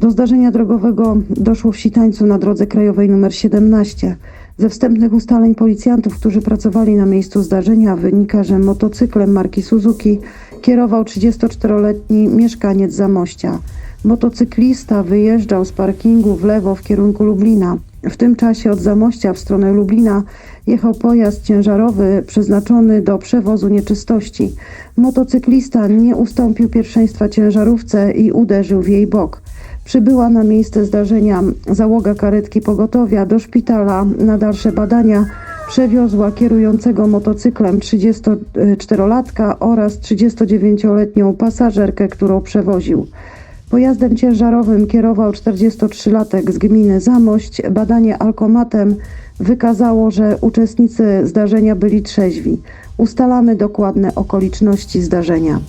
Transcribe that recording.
Do zdarzenia drogowego doszło w Sitańcu na drodze krajowej nr 17. Ze wstępnych ustaleń policjantów, którzy pracowali na miejscu zdarzenia, wynika, że motocyklem marki Suzuki kierował 34-letni mieszkaniec Zamościa. Motocyklista wyjeżdżał z parkingu w lewo w kierunku Lublina. W tym czasie od Zamościa w stronę Lublina jechał pojazd ciężarowy przeznaczony do przewozu nieczystości. Motocyklista nie ustąpił pierwszeństwa ciężarówce i uderzył w jej bok. Przybyła na miejsce zdarzenia załoga karetki pogotowia do szpitala na dalsze badania. Przewiozła kierującego motocyklem 34-latka oraz 39-letnią pasażerkę, którą przewoził. Pojazdem ciężarowym kierował 43-latek z gminy Zamość. Badanie alkomatem wykazało, że uczestnicy zdarzenia byli trzeźwi. Ustalamy dokładne okoliczności zdarzenia.